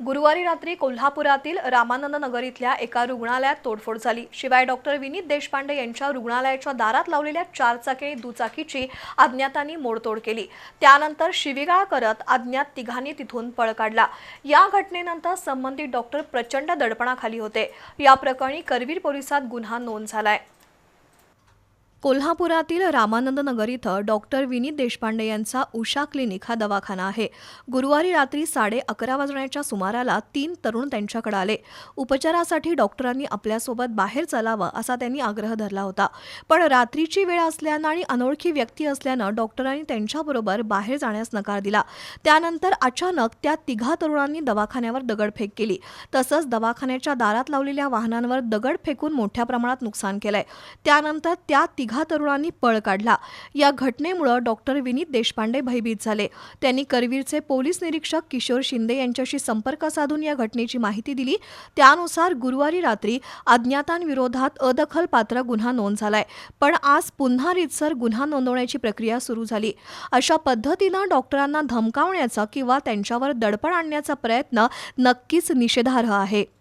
गुरुवारी रात्री कोल्हापुरातील रामानंद नगर इथल्या एका रुग्णालयात तोडफोड झाली. शिवाय डॉक्टर विनीत देशपांडे यांच्या रुग्णालयाच्या दारात लावलेल्या चारचाकी दुचाकीची अज्ञातांनी मोडतोड केली. त्यानंतर शिवीगाळ करत अज्ञात तिघांनी तिथून पळ काढला. या घटनेनंतर संबंधित डॉक्टर प्रचंड दडपणाखाली होते. या प्रकरणी करवीर पोलिसात गुन्हा नोंद झालाय. कोल्हापुरातील रामानंद नगर इथं डॉक्टर विनीत देशपांडे यांचा उषा क्लिनिक हा दवाखाना आहे. गुरुवारी रात्री साडे अकरा वाजण्याच्या सुमाराला तीन तरुण त्यांच्याकडे आले. उपचारासाठी डॉक्टरांनी आपल्यासोबत बाहेर चालावं असा त्यांनी आग्रह धरला होता. पण रात्रीची वेळ असल्यानं आणि अनोळखी व्यक्ती असल्यानं डॉक्टरांनी त्यांच्याबरोबर बाहेर जाण्यास नकार दिला. त्यानंतर अचानक त्या तिघा तरुणांनी दवाखान्यावर दगडफेक केली. तसंच दवाखान्याच्या दारात लावलेल्या वाहनांवर दगड फेकून मोठ्या प्रमाणात नुकसान केलंय. त्यानंतर त्या तिघा तरुणांनी पळ काढला. या घटनेमुळे डॉक्टर विनीत देशपांडे भयभीत झाले. त्यांनी करवीरचे पोलीस निरीक्षक किशोर शिंदे यांच्याशी संपर्क साधून या घटनेची माहिती दिली. त्यानुसार गुरुवारी रात्री अज्ञातांविरोधात अदखलपात्र गुन्हा नोंद झालाय. पण आज पुन्हा रितसर गुन्हा नोंदवण्याची प्रक्रिया सुरू झाली. अशा पद्धतीनं डॉक्टरांना धमकावण्याचा किंवा त्यांच्यावर दडपण आणण्याचा प्रयत्न नक्कीच निषेधार्ह आहे.